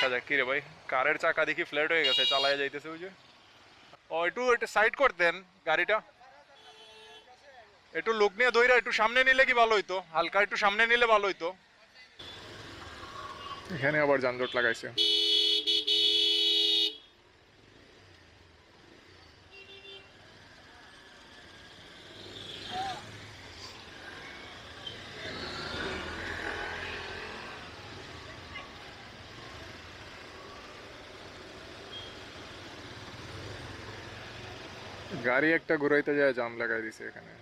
দেখা যাক কি রে ভাই? কারের চাকা দেখি ফ্ল্যাট হয়ে গেছে, চালায় যাইতেছে বুঝে ও, একটু একটু সাইড করতেন গাড়িটা। একটু লোক নিয়ে দইরা একটু সামনে নিলে কি ভালো হইতো? হালকা একটু সামনে নিলে ভালো হইতো। এখানে আবার যানজট লাগাইছে। গাড়ি একটা ঘুরাইতে যায় জাম লাগাই দিছে এখানে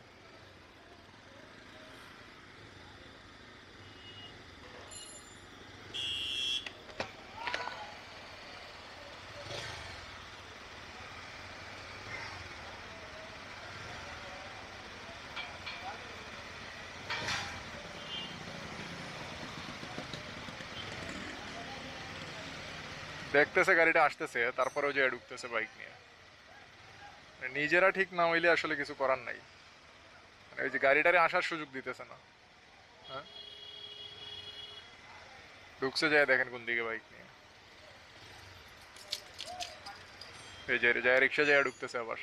দেখতেছে গাড়িটা আসতেছে তারপরেও যে ঢুকতেছে বাইক নিয়ে মানে নিজেরা ঠিক না হইলে আসলে কিছু করার নাই। মানে ওই যে গাড়িটারে আসার সুযোগ দিতেছে না। হ্যাঁ? ঢুকছে যায় দেখেন কোন দিকে বাইক নিয়ে। এই যে যায় রিক্সা যায় ঢুকতেছে আবার।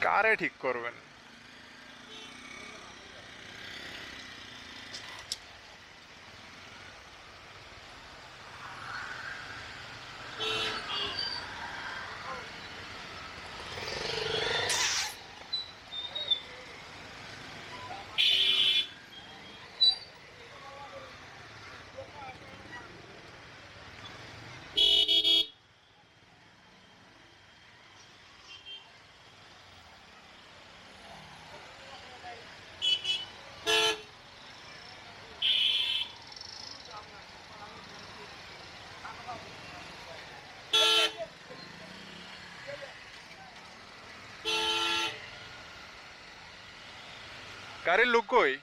কারে ঠিক করবেন? গাড়ির লোক কই?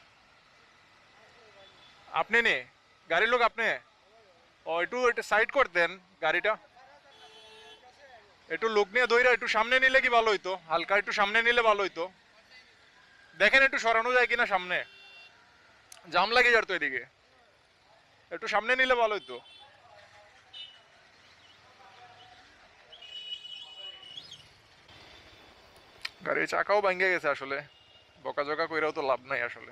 আপনি নে, গাড়ির লোক আপনি? ও, একটু একটু সাইড করতেন গাড়িটা। একটু লোক নিয়ে দইরা একটু সামনে নিলে কি ভালো হইতো? হালকা একটু সামনে নিলে ভালো হইতো। দেখেন একটু সরানো যায় কিনা সামনে। জাম লাগে যার তো এদিকে। একটু সামনে নিলে ভালো হইতো। গাড়ির চাকাও ভাঙ্গে গেছে আসলে। বকাঝকা কইরাও তো লাভ নাই আসলে।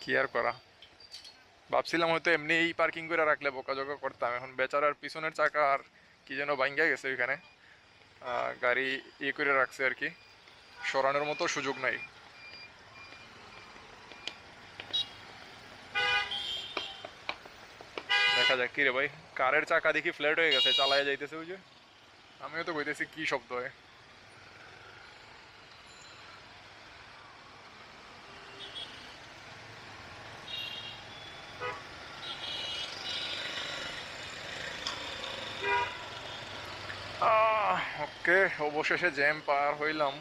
কি আর করা? ভাবছিলাম হয়তো এমনি এই পার্কিং করে রাখলে বকাঝকা করতাম, এখন বেচারার পিছনের চাকা আর কি যেন ভাঙ্গা গেছে ওইখানে। গাড়ি ইয়ে করে রাখছে আর কি। সরানোর মতো সুযোগ নাই। যাক, কি রে ভাই? কারের চাকা দেখি ফ্ল্যাট হয়ে গেছে যাইতেছে যে আমিও তো কইতেছি, কি শব্দ হয় ওকে অবশেষে জ্যাম পার হইলাম।